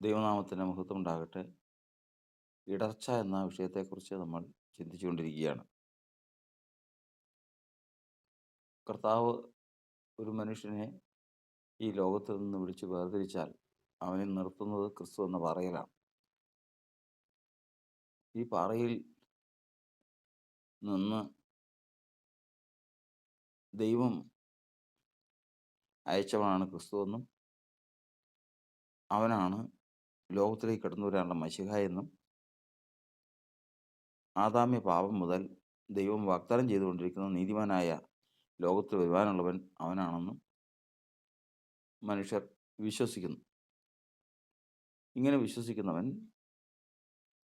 ദൈവനാമത്തിന് മഹത്വം ഉണ്ടാകട്ടെ. ഇടർച്ച എന്ന വിഷയത്തെക്കുറിച്ച് നമ്മൾ ചിന്തിച്ചുകൊണ്ടിരിക്കുകയാണ്. കർത്താവ് ഒരു മനുഷ്യനെ ഈ ലോകത്തിൽ നിന്ന് വിളിച്ച് വേർതിരിച്ചാൽ അവനെ നിർത്തുന്നത് ക്രിസ്തു എന്ന പാറയിലാണ്. ഈ പാറയിൽ നിന്ന് ദൈവം അയച്ചവനാണ് ക്രിസ്തുവെന്നും അവനാണ് ലോകത്തിലേക്ക് കടന്നു വരാനുള്ള മഷിഹ എന്നും ആദാമ്യ പാപം മുതൽ ദൈവം വാഗ്ദാനം ചെയ്തുകൊണ്ടിരിക്കുന്ന നീതിമാനായ ലോകത്തിൽ വരുവാനുള്ളവൻ അവനാണെന്നും മനുഷ്യർ വിശ്വസിക്കുന്നു. ഇങ്ങനെ വിശ്വസിക്കുന്നവൻ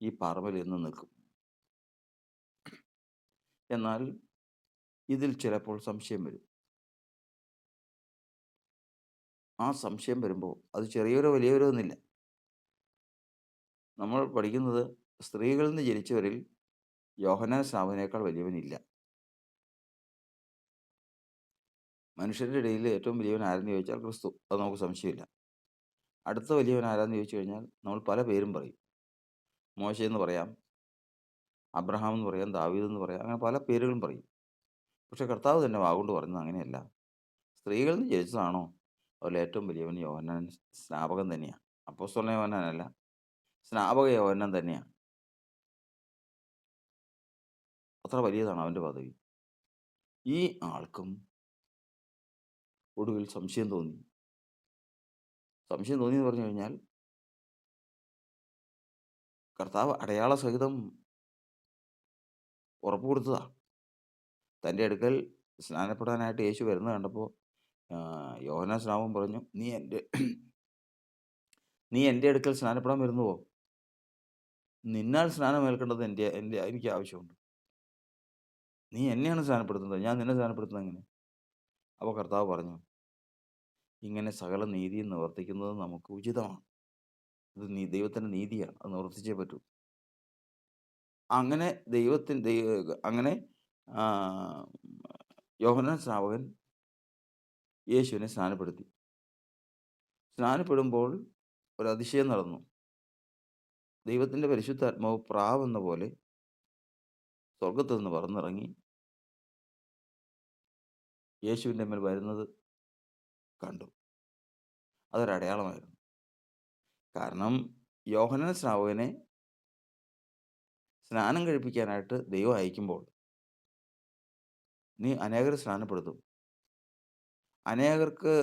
ഈ പാറമേൽ എന്ന് നിൽക്കും. എന്നാൽ ഇതിൽ ചിലപ്പോൾ സംശയം വരും. ആ സംശയം വരുമ്പോൾ അത് ചെറിയവരോ വലിയവരോ എന്നില്ല. നമ്മൾ പഠിക്കുന്നത് സ്ത്രീകളിൽ നിന്ന് ജനിച്ചവരിൽ യോഹനാൻ സ്നാപനേക്കാൾ വലിയവനില്ല. മനുഷ്യരുടെ ഇടയിൽ ഏറ്റവും വലിയവൻ ആരെന്ന് ചോദിച്ചാൽ ക്രിസ്തു. അത് നമുക്ക് സംശയമില്ല. അടുത്ത വലിയവൻ ആരാന്ന് ചോദിച്ചു കഴിഞ്ഞാൽ നമ്മൾ പല പേരും പറയും. മോശ എന്ന് പറയാം അബ്രഹാം എന്ന് പറയാം ദാവീദ് എന്ന് പറയാം അങ്ങനെ പല പേരുകളും പറയും. പക്ഷെ കർത്താവ് തന്നെ വാഗുകൊണ്ട് പറയുന്നത് അങ്ങനെയല്ല. സ്ത്രീകളിൽ നിന്ന് ജനിച്ചതാണോ? അതിൽ ഏറ്റവും വലിയവൻ യോഹന്നാൻ സ്നാപകൻ തന്നെയാണ് അപ്പോസ്തലൻ യോഹന്നാനല്ല. സ്നാപക യോനം തന്നെയാണ്. അത്ര വലിയതാണ് അവന്റെ പദവി. ഈ ആൾക്കും ഒടുവിൽ സംശയം തോന്നി. സംശയം തോന്നി എന്ന് പറഞ്ഞു കഴിഞ്ഞാൽ കർത്താവ് അടയാള സഹിതം ഉറപ്പ് കൊടുത്തതാ. തന്റെ അടുക്കൽ സ്നാനപ്പെടാനായിട്ട് യേശു വരുന്നത് കണ്ടപ്പോൾ യോഹന സ്നാപം പറഞ്ഞു നീ എന്റെ നീ എന്റെ അടുക്കൽ സ്നാനപ്പെടാൻ വരുന്നുവോ? നിന്നാൽ സ്നാനമേൽക്കേണ്ടത് എന്റെ എന്റെ എനിക്ക് ആവശ്യമുണ്ട്. നീ എന്നെയാണ് സ്നാനപ്പെടുത്തുന്നത്? ഞാൻ നിന്നെ സ്നാനപ്പെടുത്തുന്നത് എങ്ങനെ? അപ്പോൾ കർത്താവ് പറഞ്ഞു ഇങ്ങനെ സകല നീതിയും നിവർത്തിക്കുന്നത് നമുക്ക് ഉചിതമാണ്. ഇത് നീ ദൈവത്തിന്റെ നീതിയാണ്. അത് നിവർത്തിച്ചേ പറ്റൂ. അങ്ങനെ ദൈവത്തിന് അങ്ങനെ യോഹന സ്നാപകൻ യേശുവിനെ സ്നാനപ്പെടുത്തി. സ്നാനപ്പെടുമ്പോൾ ഒരു അതിശയം നടന്നു. ദൈവത്തിന്റെ പരിശുദ്ധാത്മാവ് പ്രാവെന്ന പോലെ സ്വർഗത്തു നിന്ന് പറന്നിറങ്ങി യേശുവിന്റെ മേൽ വരുന്നത് കണ്ടു. അതൊരടയാളമായിരുന്നു കാരണം യോഹനൻ സ്നാപകനെ സ്നാനം കഴിപ്പിക്കാനായിട്ട് ദൈവം അയക്കുമ്പോൾ നീ അനേകരെ സ്നാനപ്പെടുത്തും. അനേകർക്ക്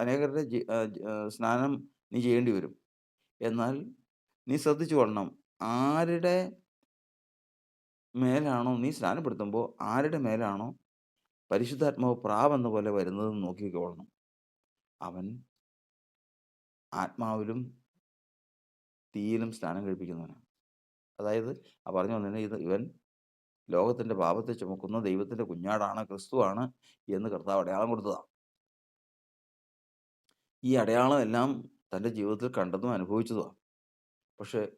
അനേകരുടെ സ്നാനം നീ ചെയ്യേണ്ടി വരും. എന്നാൽ നീ ശ്രദ്ധിച്ചു കൊള്ളണം. ആരുടെ മേലാണോ നീ സ്നാനപ്പെടുത്തുമ്പോൾ ആരുടെ മേലാണോ പരിശുദ്ധാത്മാവ് പ്രാവെന്ന പോലെ വരുന്നത് നോക്കിക്കൊള്ളണം അവൻ ആത്മാവിലും തീയിലും സ്നാനം കഴിപ്പിക്കുന്നവനാണ് അതായത് ആ പറഞ്ഞു വന്നതിന് ഇത് ഇവൻ ലോകത്തിന്റെ പാപത്തെ ചുമക്കുന്ന ദൈവത്തിന്റെ കുഞ്ഞാടാണ് ക്രിസ്തുവാണ് എന്ന് കർത്താവ് അടയാളം കൊടുത്തതാണ് ഈ അടയാളം എല്ലാം തന്റെ ജീവിതത്തിൽ കണ്ടതും അനുഭവിച്ചതുമാണ് പക്ഷേ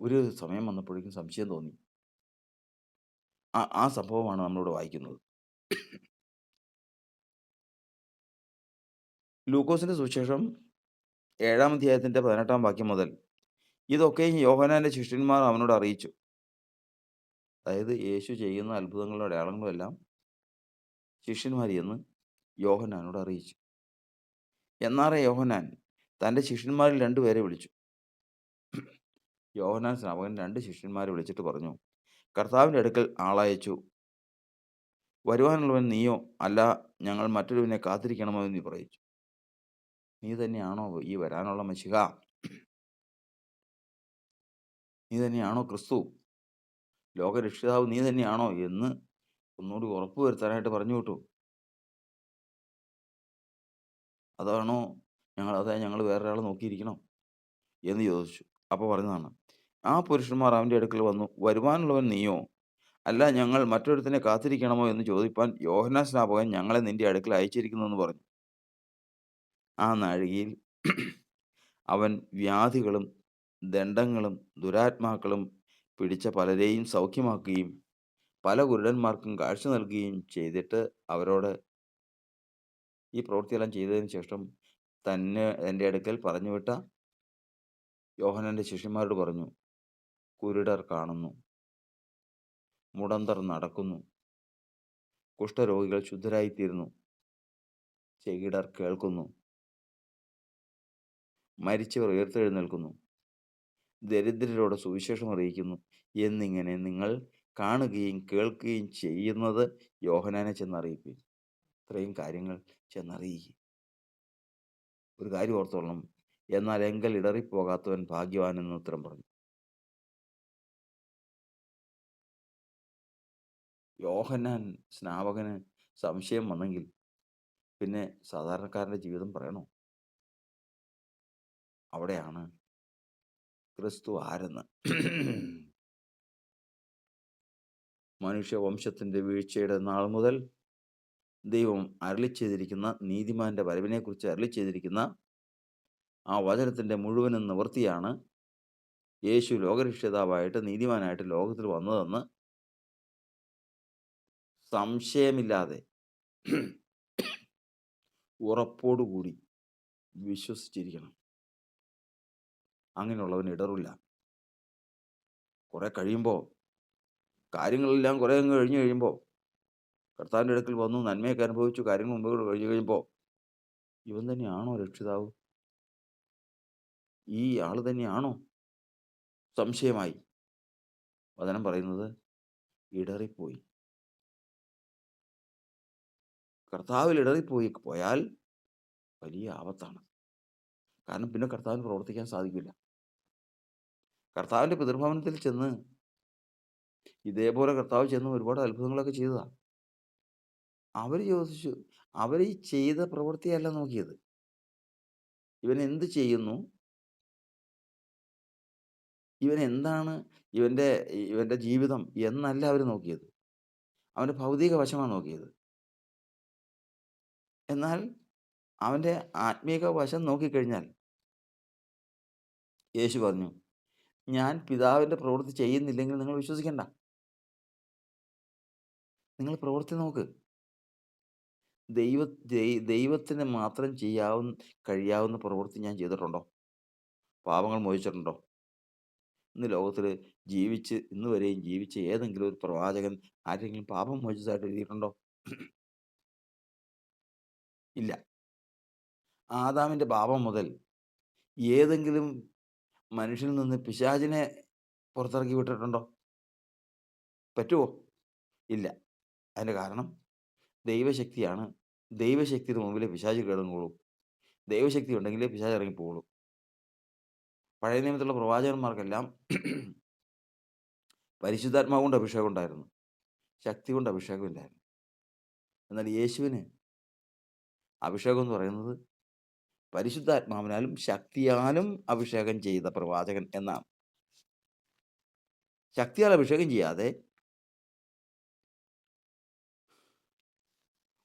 ഒരു സമയം വന്നപ്പോഴേക്കും സംശയം തോന്നി. ആ സംഭവമാണ് നമ്മളിവിടെ വായിക്കുന്നത്. ലൂക്കോസിന്റെ സുവിശേഷം ഏഴാം അധ്യായത്തിന്റെ പതിനെട്ടാം വാക്യം മുതൽ ഇതൊക്കെയും യോഹനാന്റെ ശിഷ്യന്മാർ അവനോട് അറിയിച്ചു. അതായത് യേശു ചെയ്യുന്ന അത്ഭുതങ്ങളുടെ അടയാളങ്ങളും എല്ലാം ശിഷ്യന്മാരിയെന്ന് യോഹനാനോട് അറിയിച്ചു. എന്നാറേ യോഹനാൻ തന്റെ ശിഷ്യന്മാരിൽ രണ്ടുപേരെ വിളിച്ചു. യോഹനാൻ സ്നാപകൻ രണ്ട് ശിഷ്യന്മാരെ വിളിച്ചിട്ട് പറഞ്ഞു കർത്താവിന്റെ അടുക്കൽ ആളയച്ചു. വരുവാനുള്ളവൻ നീയോ? അല്ല ഞങ്ങൾ മറ്റൊരുവിനെ കാത്തിരിക്കണമോ? എന്ന് പറയിച്ചു. നീ തന്നെയാണോ ഈ വരാനുള്ള മഷിക നീ തന്നെയാണോ ക്രിസ്തു? ലോകരക്ഷിതാവ് നീ തന്നെയാണോ? എന്ന് ഒന്നുകൂടി ഉറപ്പ് വരുത്താനായിട്ട് പറഞ്ഞു വിട്ടു. അതാണോ ഞങ്ങൾ അതെ ഞങ്ങൾ വേറൊരാളെ നോക്കിയിരിക്കണോ എന്ന് ചോദിച്ചു അപ്പോൾ പറഞ്ഞതാണ് ആ പുരുഷന്മാർ അവന്റെ അടുക്കൽ വന്നു വരുവാനുള്ളവൻ നീയോ? അല്ല ഞങ്ങൾ മറ്റൊരുത്തിനെ കാത്തിരിക്കണമോ എന്ന് ചോദിപ്പാൻ യോഹന സ്നാപകൻ ഞങ്ങളെ നിന്റെ അടുക്കൽ അയച്ചിരിക്കുന്നു എന്ന് പറഞ്ഞു. ആ നാഴികയിൽ അവൻ വ്യാധികളും ദണ്ഡങ്ങളും ദുരാത്മാക്കളും പിടിച്ച പലരെയും സൗഖ്യമാക്കുകയും പല ഗുരുടന്മാർക്കും കാഴ്ച നൽകുകയും ചെയ്തിട്ട് അവരോട് ഈ പ്രവൃത്തിയെല്ലാം ചെയ്തതിന് ശേഷം തന്നെ എന്റെ അടുക്കൽ പറഞ്ഞു വിട്ട യോഹന്നാന്റെ ശിഷ്യന്മാരോട് പറഞ്ഞു കുരുടർ കാണുന്നു മുടന്തർ നടക്കുന്നു കുഷ്ഠരോഗികൾ ശുദ്ധരായിത്തീരുന്നു ചെകിടർ കേൾക്കുന്നു മരിച്ചവർ ഉയർത്തെഴുന്നേൽക്കുന്നു ദരിദ്രരോട് സുവിശേഷം അറിയിക്കുന്നു എന്നിങ്ങനെ നിങ്ങൾ കാണുകയും കേൾക്കുകയും ചെയ്യുന്നത് യോഹനാനെ ചെന്നറിയിപ്പിക്കും ഇത്രയും കാര്യങ്ങൾ ചെന്നറിയിക്കുക ഒരു കാര്യം ഓർത്തോളണം. എന്നാൽ എങ്കൽ ഇടറിപ്പോകാത്തവൻ ഭാഗ്യവാൻ എന്ന് ഉത്തരം പറഞ്ഞു. യോഹന്നാൻ സ്നാപകന് സംശയം വന്നെങ്കിൽ പിന്നെ സാധാരണക്കാരന്റെ ജീവിതം പറയണോ? അവിടെയാണ് ക്രിസ്തു ആരെന്ന്. മനുഷ്യവംശത്തിന്റെ വീഴ്ചയുടെ നാൾ മുതൽ ദൈവം അരളി ചെയ്തിരിക്കുന്ന നീതിമാന്റെ വരവിനെക്കുറിച്ച് അരളി ചെയ്തിരിക്കുന്ന ആ വചനത്തിന്റെ മുഴുവനും നിവൃത്തിയാണ് യേശു ലോകരക്ഷിതാവായിട്ട് നീതിമാനായിട്ട് ലോകത്തിൽ വന്നതെന്ന് സംശയമില്ലാതെ ഉറപ്പോടുകൂടി വിശ്വസിച്ചിരിക്കണം. അങ്ങനെയുള്ളവന് ഇടറില്ല. കുറെ കഴിയുമ്പോൾ കാര്യങ്ങളെല്ലാം കുറെ അങ്ങ് കഴിഞ്ഞു കഴിയുമ്പോൾ കർത്താവിന്റെ അടുക്കൽ വന്നു നന്മയൊക്കെ അനുഭവിച്ചു കാര്യങ്ങൾ മുമ്പ് കഴിഞ്ഞു കഴിയുമ്പോൾ ഇവൻ തന്നെയാണോ രക്ഷിതാവ്? ഈ ആൾ തന്നെയാണോ? സംശയമായി. വചനം പറയുന്നത് ഇടറിപ്പോയി. കർത്താവിൽ ഇടറിപ്പോയി പോയാൽ വലിയ ആപത്താണ്. കാരണം പിന്നെ കർത്താവിന് പ്രവർത്തിക്കാൻ സാധിക്കില്ല. കർത്താവിന്റെ പിതൃഭവനത്തിൽ ചെന്ന് ഇതേപോലെ കർത്താവ് ചെന്ന് ഒരുപാട് അത്ഭുതങ്ങളൊക്കെ ചെയ്തതാ. ചോദിച്ചു അവർ ഈ ചെയ്ത പ്രവൃത്തിയല്ല നോക്കിയത്. ഇവൻ എന്ത് ചെയ്യുന്നു? ഇവൻ എന്താണ് ഇവന്റെ ഇവന്റെ ജീവിതം എന്നല്ല അവർ നോക്കിയത്. അവന്റെ ഭൗതിക വശമാണ് നോക്കിയത്. എന്നാൽ അവന്റെ ആത്മീക വശം നോക്കിക്കഴിഞ്ഞാൽ യേശു പറഞ്ഞു ഞാൻ പിതാവിന്റെ പ്രവൃത്തി ചെയ്യുന്നില്ലെങ്കിൽ നിങ്ങൾ വിശ്വസിക്കണ്ട. നിങ്ങൾ പ്രവൃത്തി നോക്ക്. ദൈവ ദൈവത്തിന് മാത്രം ചെയ്യാവുന്ന കഴിയാവുന്ന പ്രവൃത്തി ഞാൻ ചെയ്തിട്ടുണ്ടോ? പാപങ്ങൾ മോചിച്ചിട്ടുണ്ടോ ഇന്ന് ലോകത്തിൽ ജീവിച്ച് ഇന്ന് വരെയും ജീവിച്ച ഏതെങ്കിലും ഒരു പ്രവാചകൻ ആരെങ്കിലും പാപം മോചിച്ചതായിട്ട് എഴുതിയിട്ടുണ്ടോ? ഇല്ല. ആദാമിന്റെ പാപം മുതൽ ഏതെങ്കിലും മനുഷ്യനിൽ നിന്ന് പിശാചിനെ പുറത്തിറക്കി വിട്ടിട്ടുണ്ടോ? പറ്റുമോ ഇല്ല. അതിന്റെ കാരണം? ദൈവശക്തിയാണ്. ദൈവശക്തിയുടെ മുമ്പിൽ പിശാച് കിടങ്ങുള്ളൂ ദൈവശക്തി ഉണ്ടെങ്കിലേ പിശാച് ഇറങ്ങിപ്പോളൂ പഴയ നിയമത്തിലുള്ള പ്രവാചകന്മാർക്കെല്ലാം പരിശുദ്ധാത്മാവ് കൊണ്ട് അഭിഷേകം ഉണ്ടായിരുന്നു. ശക്തി കൊണ്ട് അഭിഷേകം ഇല്ലായിരുന്നു. എന്നാൽ യേശുവിന് അഭിഷേകം എന്ന് പറയുന്നത് പരിശുദ്ധാത്മാവിനാലും ശക്തിയാലും അഭിഷേകം ചെയ്ത പ്രവാചകൻ എന്നാണ്. ശക്തിയാൽ അഭിഷേകം ചെയ്യാതെ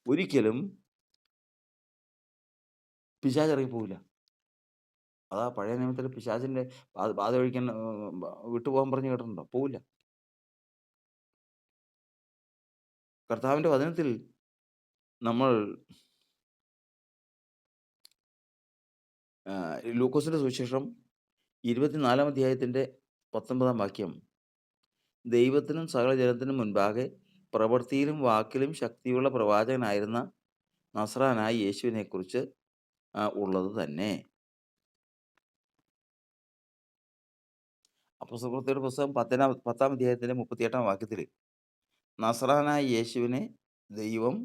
ഒരിക്കലും പിശാച് ഇറങ്ങിപ്പോവില്ല അതാ പഴയ നിയമത്തിൽ പിശാചിന്റെ ബാധ ഒഴിക്കാൻ വിട്ടുപോകാൻ പറഞ്ഞു കേട്ടിട്ടുണ്ടോ? പോവില്ല. കർത്താവിന്റെ വചനത്തിൽ നമ്മൾ ലൂക്കോസിന്റെ സുവിശേഷം ഇരുപത്തിനാലാം അധ്യായത്തിന്റെ പത്തൊമ്പതാം വാക്യം ദൈവത്തിനും സകല ജനത്തിനും മുൻപാകെ പ്രവൃത്തിയിലും വാക്കിലും ശക്തിയുള്ള പ്രവാചകനായിരുന്ന നസ്രാനായ യേശുവിനെ കുറിച്ച് ഉള്ളത് തന്നെ. അപ്പസ്തലപ്രവൃത്തിയുടെ പുസ്തകം പത്തിനാം പത്താം അധ്യായത്തിന്റെ മുപ്പത്തിയെട്ടാം വാക്യത്തിൽ നസ്രാനായ യേശുവിനെ ദൈവം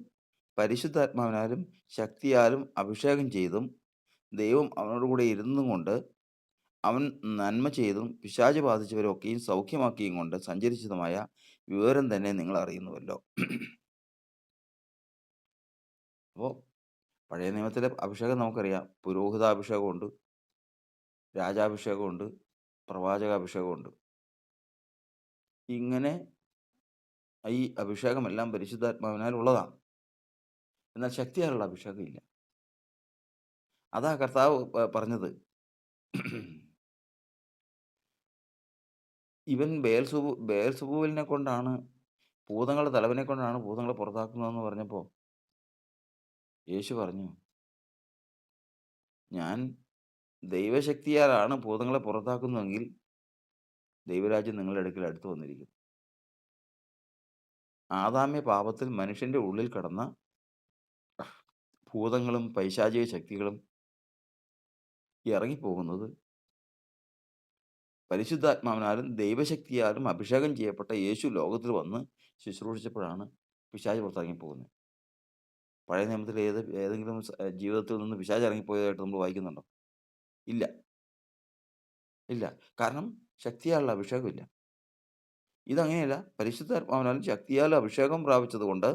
പരിശുദ്ധാത്മാവിനാലും ശക്തിയാലും അഭിഷേകം ചെയ്തും ദൈവം അവനോടുകൂടെ ഇരുന്നും കൊണ്ട് അവൻ നന്മ ചെയ്തും പിശാച് ബാധിച്ചവരൊക്കെയും സൗഖ്യമാക്കിയും കൊണ്ട് സഞ്ചരിച്ചതുമായ വിവരം തന്നെ നിങ്ങൾ അറിയുന്നുവല്ലോ അപ്പോൾ പഴയ നിയമത്തിലെ അഭിഷേകം നമുക്കറിയാം. പുരോഹിതാഭിഷേകമുണ്ട് രാജാഭിഷേകമുണ്ട് പ്രവാചകാഭിഷേകമുണ്ട്. ഇങ്ങനെ ഈ അഭിഷേകമെല്ലാം പരിശുദ്ധാത്മാവിനാൽ ഉള്ളതാണ്. എന്നാൽ ശക്തിയാലുള്ള അഭിഷേകം ഇല്ല അതാ കർത്താവ് പറഞ്ഞത്. ഇവൻ ബേൽസുബു ബേൽസുബുവിനെ കൊണ്ടാണ് ഭൂതങ്ങളുടെ തലവനെ കൊണ്ടാണ് ഭൂതങ്ങളെ പുറത്താക്കുന്നതെന്ന് പറഞ്ഞപ്പോൾ യേശു പറഞ്ഞു ഞാൻ ദൈവശക്തിയാലാണ് ഭൂതങ്ങളെ പുറത്താക്കുന്നതെങ്കിൽ ദൈവരാജ്യം നിങ്ങളുടെ അടുക്കൽ അടുത്തു വന്നിരിക്കും. ആദാമ്യ പാപത്തിൽ മനുഷ്യന്റെ ഉള്ളിൽ കടന്ന ഭൂതങ്ങളും പൈശാചിക ശക്തികളും ഇറങ്ങിപ്പോകുന്നത് പരിശുദ്ധാത്മാവിനാലും ദൈവശക്തിയാലും അഭിഷേകം ചെയ്യപ്പെട്ട യേശു ലോകത്തിൽ വന്ന് ശുശ്രൂഷിച്ചപ്പോഴാണ് പിശാജ് പുറത്തിറങ്ങിപ്പോകുന്നത്. പഴയ നിയമത്തിൽ ഏത് ഏതെങ്കിലും ജീവിതത്തിൽ നിന്ന് പിശാജ് ഇറങ്ങിപ്പോയതായിട്ട് നമ്മൾ വായിക്കുന്നുണ്ടോ? ഇല്ല. ഇല്ല. കാരണം ശക്തിയാലുള്ള അഭിഷേകമില്ല. ഇതങ്ങനെയല്ല. പരിശുദ്ധാത്മാവിനാലും ശക്തിയാലും അഭിഷേകം പ്രാപിച്ചതുകൊണ്ട്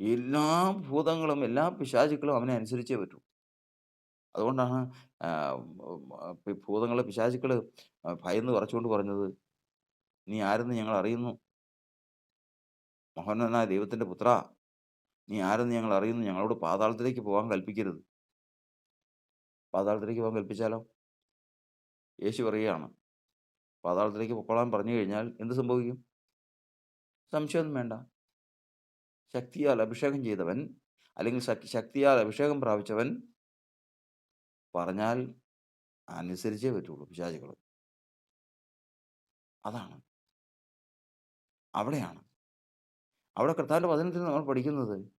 എല്ലാ ഭൂതങ്ങളും, എല്ലാ പിശാചുക്കളും അവനെ അനുസരിച്ചേ പറ്റൂ. അതുകൊണ്ടാണ് ആ, ഭൂതങ്ങൾ, പിശാചുക്കൾ ഭയന്ന് വിറച്ചുകൊണ്ട് പറഞ്ഞത്, "നീ ആരെന്ന് ഞങ്ങൾ അറിയുന്നു. മഹോന്നതനായ ദൈവത്തിന്റെ പുത്രാ, നീ ആരെന്ന് ഞങ്ങൾ അറിയുന്നു. ഞങ്ങളോട് പാതാളത്തിലേക്ക് പോകാൻ കൽപ്പിക്കരുത്." പാതാളത്തിലേക്ക് പോകാൻ കൽപ്പിച്ചാലോ? യേശു പറയുകയാണ്, പാതാളത്തിലേക്ക് പൊക്കോളാൻ പറഞ്ഞു കഴിഞ്ഞാൽ എന്ത് സംഭവിക്കും? സംശയമൊന്നും വേണ്ട. ശക്തിയാൽ അഭിഷേകം ചെയ്തവൻ, അല്ലെങ്കിൽ ശക് ശക്തിയാൽ അഭിഷേകം പ്രാപിച്ചവൻ പറഞ്ഞാൽ അനുസരിച്ചേ പറ്റുള്ളൂ പിശാചികൾ അതാണ്. അവിടെയാണ്. അവിടെ കർത്താവിന്റെ വചനത്തിൽ നമ്മൾ പഠിക്കുന്നത്,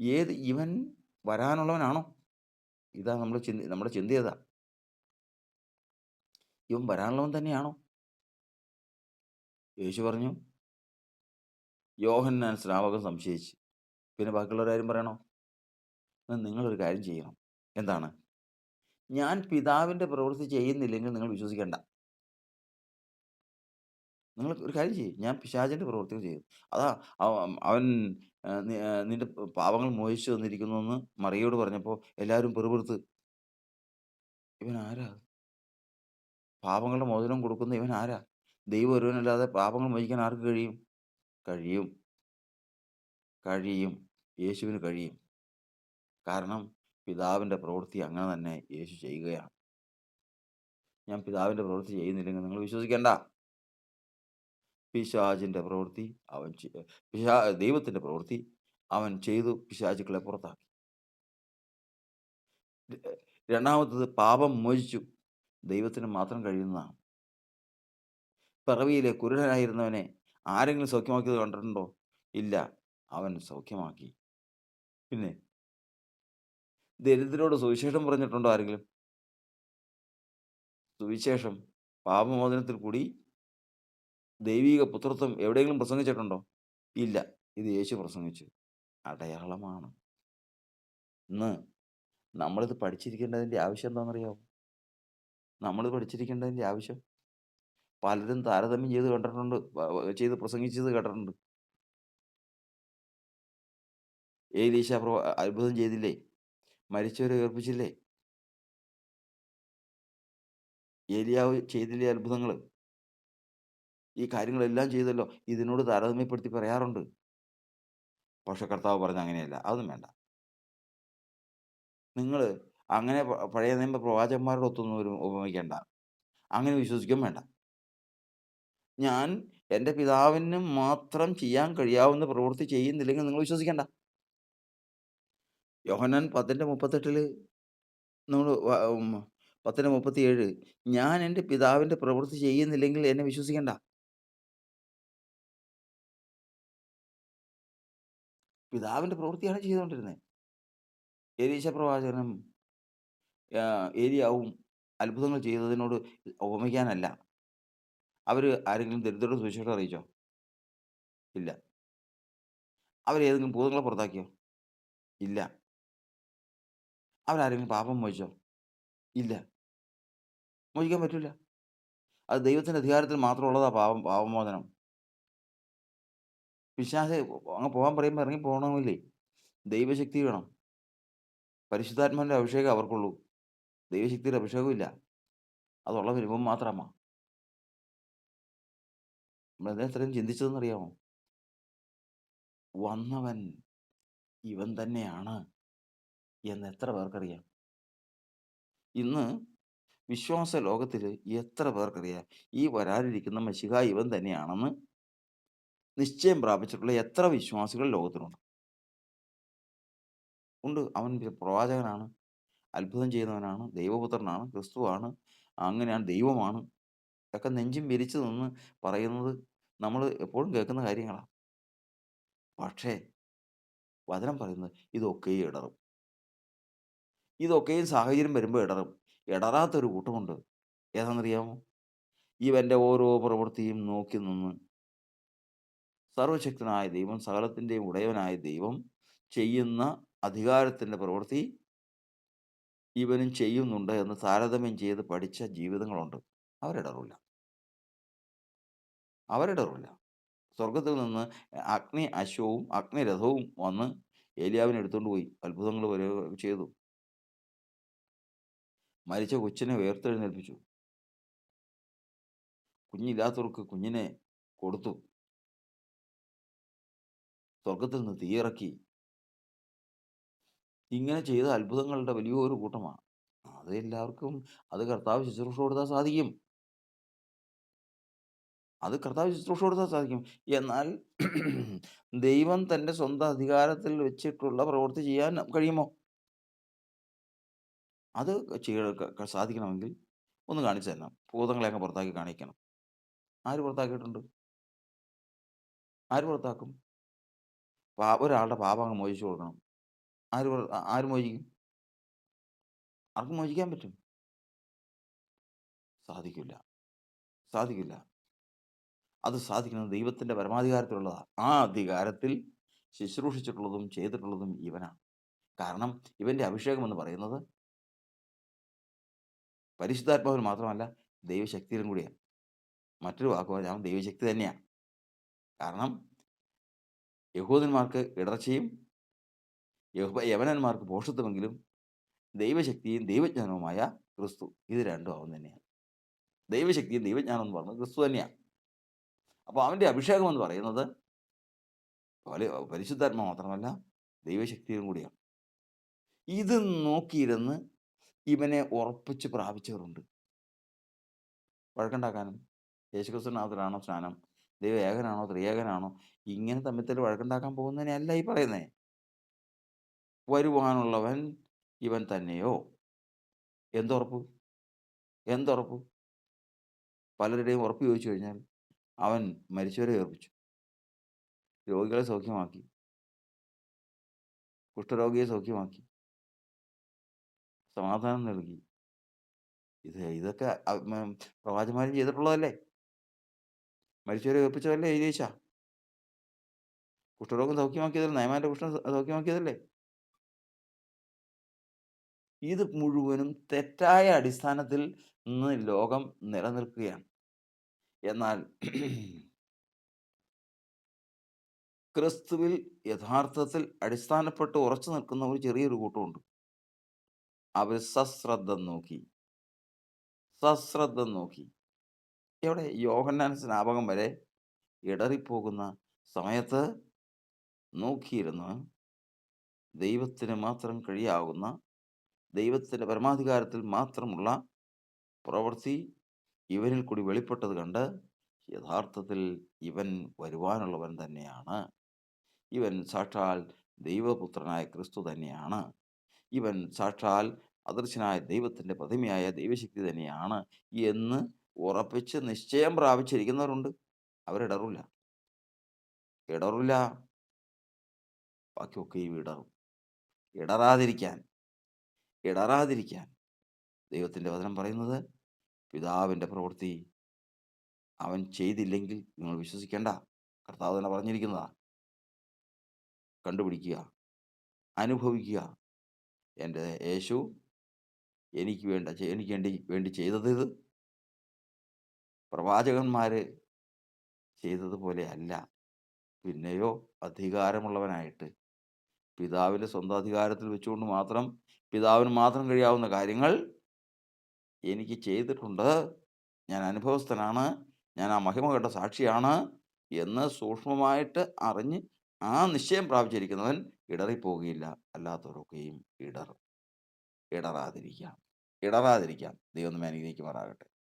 ഏത് ഇവൻ വരാനുള്ളവനാണോ? ഇതാ നമ്മൾ ചിന്തി നമ്മുടെ ചിന്ത. ഇവൻ വരാനുള്ളവൻ തന്നെയാണോ? യേശു പറഞ്ഞു യോഹന്നാൻ സ്നാപകൻ സംശയിച്ച്. പിന്നെ ബാക്കിയുള്ളവരാരും പറയണോ? എന്നാൽ നിങ്ങളൊരു കാര്യം ചെയ്യണം. എന്താണ്? ഞാൻ പിതാവിന്റെ പ്രവൃത്തി ചെയ്യുന്നില്ലെങ്കിൽ നിങ്ങൾ വിശ്വസിക്കേണ്ട നിങ്ങൾ ഒരു കാര്യം ചെയ്യും ഞാൻ പിശാചിന്റെ പ്രവൃത്തികൾ ചെയ്യും. അതാ അവൻ നിന്റെ പാവങ്ങൾ മോഹിച്ചു നിന്റെ എന്ന് മറിയോട് പറഞ്ഞപ്പോൾ എല്ലാവരും പെറുപെറുത്ത് ഇവൻ ആരാ? പാപങ്ങളുടെ മോചനം കൊടുക്കുന്ന ഇവൻ ആരാ? ദൈവം ഒരുവനല്ലാതെ പാപങ്ങൾ മോചിക്കാൻ ആർക്ക് കഴിയും? കഴിയും. കഴിയും. യേശുവിന് കഴിയും. കാരണം പിതാവിന്റെ പ്രവൃത്തി അങ്ങനെ തന്നെ യേശു ചെയ്യുകയാണ്. ഞാൻ പിതാവിന്റെ പ്രവൃത്തി ചെയ്യുന്നില്ലെങ്കിൽ നിങ്ങൾ വിശ്വസിക്കേണ്ട പിശാജിന്റെ പ്രവൃത്തി അവൻ പിശാ ദൈവത്തിന്റെ പ്രവൃത്തി അവൻ ചെയ്തു പിശാചുക്കളെ പുറത്താക്കി. രണ്ടാമത്തത് പാപം മോചിച്ചു. ദൈവത്തിന് മാത്രം കഴിയുന്നതാണ്. പിറവിയിലെ കുരുടനായിരുന്നവനെ ആരെങ്കിലും സൗഖ്യമാക്കിയത് കണ്ടിട്ടുണ്ടോ? ഇല്ല. അവൻ സൗഖ്യമാക്കി. പിന്നെ ദരിദ്രരോട് സുവിശേഷം പറഞ്ഞിട്ടുണ്ടോ ആരെങ്കിലും? സുവിശേഷം പാപമോചനത്തിൽ കൂടി ദൈവിക പുത്രത്വം എവിടെയെങ്കിലും പ്രസംഗിച്ചിട്ടുണ്ടോ? ഇല്ല. ഇത് യേശു പ്രസംഗിച്ചു. അടയാളമാണ്. ഇന്ന് നമ്മളിത് പഠിച്ചിരിക്കേണ്ടതിന്റെ ആവശ്യം എന്താണെന്നറിയാമോ? നമ്മളിത് പഠിച്ചിരിക്കേണ്ടതിന്റെ ആവശ്യം പലരും താരതമ്യം ചെയ്ത് കണ്ടിട്ടുണ്ട്. ചെയ്ത് പ്രസംഗിച്ചത് കേട്ടിട്ടുണ്ട്. ഏലീശ പ്രവ അത്ഭുതം ചെയ്തില്ലേ? മരിച്ചവരെ ഉയർപ്പിച്ചില്ലേ? ഏലിയാവ് ചെയ്തില്ലേ അത്ഭുതങ്ങൾ ഈ കാര്യങ്ങളെല്ലാം ചെയ്തല്ലോ. ഇതിനോട് താരതമ്യപ്പെടുത്തി പറയാറുണ്ട്. പക്ഷെ കർത്താവ് പറഞ്ഞ അങ്ങനെയല്ല. അതൊന്നും വേണ്ട. നിങ്ങൾ അങ്ങനെ പഴയ നിയമ പ്രവാചകന്മാരോടൊത്തൊന്നും ഒരു ഉപമിക്കേണ്ട അങ്ങനെ വിശ്വസിക്കുകയും വേണ്ട. ഞാൻ എന്റെ പിതാവിന് മാത്രം ചെയ്യാൻ കഴിയാവുന്ന പ്രവൃത്തി ചെയ്യുന്നില്ലെങ്കിൽ നിങ്ങൾ വിശ്വസിക്കണ്ട. യോഹന്നാൻ 10:38 നമ്മൾ വ ഉം 10:37 ഞാൻ എന്റെ പിതാവിന്റെ പ്രവൃത്തി ചെയ്യുന്നില്ലെങ്കിൽ എന്നെ വിശ്വസിക്കണ്ട. പിതാവിന്റെ പ്രവൃത്തിയാണ് ചെയ്തുകൊണ്ടിരുന്നത് ഏരീശ പ്രവാചകനും ആഹ് ഏലിയാവും അത്ഭുതങ്ങൾ ചെയ്തതിനോട് ഉപമിക്കാനല്ല. അവർ ആരെങ്കിലും ദരിദ്രരുടെ സുവിശേഷം അറിയിച്ചോ? ഇല്ല. അവരേതെങ്കിലും ഭൂതങ്ങളെ പുറത്താക്കിയോ? ഇല്ല. അവരാരെങ്കിലും പാപം മോചിച്ചോ? ഇല്ല. മോചിക്കാൻ പറ്റില്ല അത് ദൈവത്തിന്റെ അധികാരത്തിൽ മാത്രമുള്ളതാ പാപം പാപമോചനം. വിശ്വാസ അങ്ങ് പോകാൻ പറയുമ്പോൾ ഇറങ്ങി പോകണമില്ലേ ദൈവശക്തി വേണം. പരിശുദ്ധാത്മാവിന്റെ അഭിഷേകം അവർക്കുള്ളൂ. ദൈവശക്തിയുടെ അഭിഷേകവും ഇല്ല. അതുള്ള വരുമ്പം മാത്രമാ. നമ്മളെന്തിനാ ഇത്രയും ചിന്തിച്ചതെന്നറിയാമോ? വന്നവൻ ഇവൻ തന്നെയാണ് എന്ന് എത്ര പേർക്കറിയാം? ഇന്ന് വിശ്വാസ ലോകത്തിൽ എത്ര പേർക്കറിയാം? ഈ വരാനിരിക്കുന്ന മഷിക ഇവൻ തന്നെയാണെന്ന് നിശ്ചയം പ്രാപിച്ചിട്ടുള്ള എത്ര വിശ്വാസികൾ ലോകത്തിലുണ്ട്? ഉണ്ട്. അവൻ പ്രവാചകനാണ്. അത്ഭുതം ചെയ്യുന്നവനാണ്. ദൈവപുത്രനാണ്. ക്രിസ്തുവാണ്. അങ്ങനെയാണ് ദൈവമാണ്. ഒക്കെ നെഞ്ചും വിരിച്ചു നിന്ന് പറയുന്നത് നമ്മൾ എപ്പോഴും കേൾക്കുന്ന കാര്യങ്ങളാണ് പക്ഷേ വചനം പറയുന്നത് ഇതൊക്കെ ഇടറും. ഇതൊക്കെയും സാഹചര്യം വരുമ്പോൾ ഇടറും. ഇടറാത്തൊരു കൂട്ടമുണ്ട്. ഏതാണെന്നറിയാമോ? ഇവന്റെ ഓരോ പ്രവൃത്തിയും നോക്കി നിന്ന് സർവശക്തനായ ദൈവം, സകലത്തിന്റെയും ഉടയവനായ ദൈവം ചെയ്യുന്ന അധികാരത്തിന്റെ പ്രവൃത്തി ഇവനും ചെയ്യുന്നുണ്ട് എന്ന് താരതമ്യം ചെയ്ത് പഠിച്ച ജീവിതങ്ങളുണ്ട്. അവരിടറില്ല. അവരിടറില്ല. സ്വർഗത്തിൽ നിന്ന് അഗ്നി അശ്വവും അഗ്നിരഥവും വന്ന് ഏലിയാവിനെ എടുത്തുകൊണ്ട് പോയി. അത്ഭുതങ്ങൾ വരെ ചെയ്തു. മരിച്ച കൊച്ചിനെ ഉയർത്തെഴുന്നേൽപ്പിച്ചു. കുഞ്ഞില്ലാത്തവർക്ക് കുഞ്ഞിനെ കൊടുത്തു. സ്വർഗത്തിൽ നിന്ന് തീയിറക്കി. ഇങ്ങനെ ചെയ്ത അത്ഭുതങ്ങളുടെ വലിയൊരു കൂട്ടമാണ്. അത് എല്ലാവർക്കും അത് കർത്താവ് ശുശ്രൂഷ കൊടുത്താൽ സാധിക്കും. അത് കർത്താവ് ശുശ്രൂഷ കൊടുത്താൽ സാധിക്കും. എന്നാൽ ദൈവം തന്റെ സ്വന്തം അധികാരത്തിൽ വെച്ചിട്ടുള്ള പ്രവൃത്തി ചെയ്യാൻ കഴിയുമോ? അത് ചെയ്യ സാധിക്കണമെങ്കിൽ ഒന്ന് കാണിച്ചു തരണം. ഭൂതങ്ങളെ അങ്ങ് പുറത്താക്കി കാണിക്കണം. ആര് പുറത്താക്കിയിട്ടുണ്ട്? ആര് പുറത്താക്കും? പാ ഒരാളുടെ പാപം അങ്ങ് മോചിച്ചു കൊടുക്കണം. ആര് ആര് മോചിക്കും? ആർക്ക് മോചിക്കാൻ പറ്റും? സാധിക്കില്ല. സാധിക്കില്ല. അത് സാധിക്കുന്നത് ദൈവത്തിന്റെ പരമാധികാരത്തിലുള്ളതാണ് ആ അധികാരത്തിൽ ശുശ്രൂഷിച്ചിട്ടുള്ളതും ചെയ്തിട്ടുള്ളതും ഇവനാണ്. കാരണം ഇവന്റെ അഭിഷേകം എന്ന് പറയുന്നത് പരിശുദ്ധാത്മാവിൽ മാത്രമല്ല ദൈവശക്തിയിലും കൂടിയാണ്. മറ്റൊരു വാക്ക് ഞാൻ ദൈവശക്തി തന്നെയാണ്. കാരണം യഹൂദന്മാർക്ക് ഇടർച്ചയും യവനന്മാർക്ക് പോഷത്വമെങ്കിലും ദൈവശക്തിയും ദൈവജ്ഞാനവുമായ ക്രിസ്തു. ഇത് രണ്ടും അവൻ തന്നെയാണ്. ദൈവശക്തിയും ദൈവജ്ഞാനം എന്ന് പറയുന്നത് ക്രിസ്തു തന്നെയാണ്. അപ്പോൾ അവന്റെ അഭിഷേകം എന്ന് പറയുന്നത് പരിശുദ്ധാത്മ മാത്രമല്ല ദൈവശക്തിയും കൂടിയാണ്. ഇത് നോക്കിയിരുന്ന് ഇവനെ ഉറപ്പിച്ച് പ്രാപിച്ചവരുണ്ട്. വഴക്കുണ്ടാക്കാനും യേശുക്രിസ്തുനാഥനാണോ സ്നാനം, ദൈവം ഏകനാണോ ത്രിയേകനാണോ ഇങ്ങനെ തമ്മിൽ വഴക്കുണ്ടാക്കാൻ പോകുന്നതിനല്ല ഈ പറയുന്നേ. വരുവാനുള്ളവൻ ഇവൻ തന്നെയോ? എന്തുറപ്പ്? എന്തുറപ്പ്? പലരുടെയും ഉറപ്പ് ചോദിച്ചു കഴിഞ്ഞാൽ അവൻ മരിച്ചവരെ ഏർപ്പിച്ചു രോഗികളെ സൗഖ്യമാക്കി. കുഷ്ഠരോഗിയെ സൗഖ്യമാക്കി. സമാധാനം നൽകി. ഇത് ഇതൊക്കെ അ ചെയ്തിട്ടുള്ളതല്ലേ? മരിച്ചവരെ ഉയർപ്പിച്ചതല്ലേ ഏലീശാ? കുഷ്ഠരോഗം സൗഖ്യമാക്കിയതല്ലേ? നയമാന്റെ കുഷ്ഠം സൗഖ്യമാക്കിയതല്ലേ? ഇത് മുഴുവനും തെറ്റായ അടിസ്ഥാനത്തിൽ ഇന്ന് ലോകം നിലനിൽക്കുകയാണ്. എന്നാൽ ക്രിസ്തുവിൽ യഥാർത്ഥത്തിൽ അടിസ്ഥാനപ്പെട്ട് ഉറച്ചു നിൽക്കുന്ന ഒരു ചെറിയൊരു കൂട്ടമുണ്ട്. അവർ സശ്രദ്ധം നോക്കി. സശ്രദ്ധം നോക്കി. എവിടെ? യോഹന്നാൻ സ്നാപകം വരെ ഇടറിപ്പോകുന്ന സമയത്ത് നോക്കിയിരുന്ന് ദൈവത്തിന് മാത്രം കഴിയാവുന്ന, ദൈവത്തിന്റെ പരമാധികാരത്തിൽ മാത്രമുള്ള പ്രവൃത്തി ഇവനിൽ കൂടി വെളിപ്പെട്ടത് കണ്ട് യഥാർത്ഥത്തിൽ ഇവൻ വരുവാനുള്ളവൻ തന്നെയാണ്. ഇവൻ സാക്ഷാൽ ദൈവപുത്രനായ ക്രിസ്തു തന്നെയാണ്. ഇവൻ സാക്ഷാൽ അദൃശ്യനായ ദൈവത്തിന്റെ പ്രതിമയായ ദൈവശക്തി തന്നെയാണ് എന്ന് ഉറപ്പിച്ച് നിശ്ചയം പ്രാപിച്ചിരിക്കുന്നവരുണ്ട്. അവരിടറില്ല. ഇടറില്ല. ബാക്കിയൊക്കെയും ഇടറും. ഇടറാതിരിക്കാൻ ഇടറാതിരിക്കാൻ ദൈവത്തിന്റെ വചനം പറയുന്നത് പിതാവിന്റെ പ്രവൃത്തി അവൻ ചെയ്തില്ലെങ്കിൽ നിങ്ങൾ വിശ്വസിക്കേണ്ട. കർത്താവ് തന്നെ പറഞ്ഞിരിക്കുന്നതാ. കണ്ടുപിടിക്കുക. അനുഭവിക്കുക. എന്റെ യേശു എനിക്ക് വേണ്ട എനിക്ക് വേണ്ടി വേണ്ടി ചെയ്തത് ഇത് പ്രവാചകന്മാർ ചെയ്തതുപോലെ അല്ല. പിന്നെയോ അധികാരമുള്ളവനായിട്ട് പിതാവിന്റെ സ്വന്തം അധികാരത്തിൽ വെച്ചുകൊണ്ട് മാത്രം പിതാവിന് മാത്രം കഴിയാവുന്ന കാര്യങ്ങൾ എനിക്ക് ചെയ്തിട്ടുണ്ട്. ഞാൻ അനുഭവസ്ഥനാണ്. ഞാൻ ആ മഹിമ കേട്ട സാക്ഷിയാണ് എന്ന് സൂക്ഷ്മമായിട്ട് അറിഞ്ഞ് ആ നിശ്ചയം പ്രാപിച്ചിരിക്കുന്നവൻ ഇടറിപ്പോകുകയില്ല. അല്ലാത്തവരൊക്കെയും ഇടറും. ഇടറാതിരിക്കാം. ഇടറാതിരിക്കാം. ദൈവം നമ്മെ അനുഗ്രഹിക്കുമാറാകട്ടെ.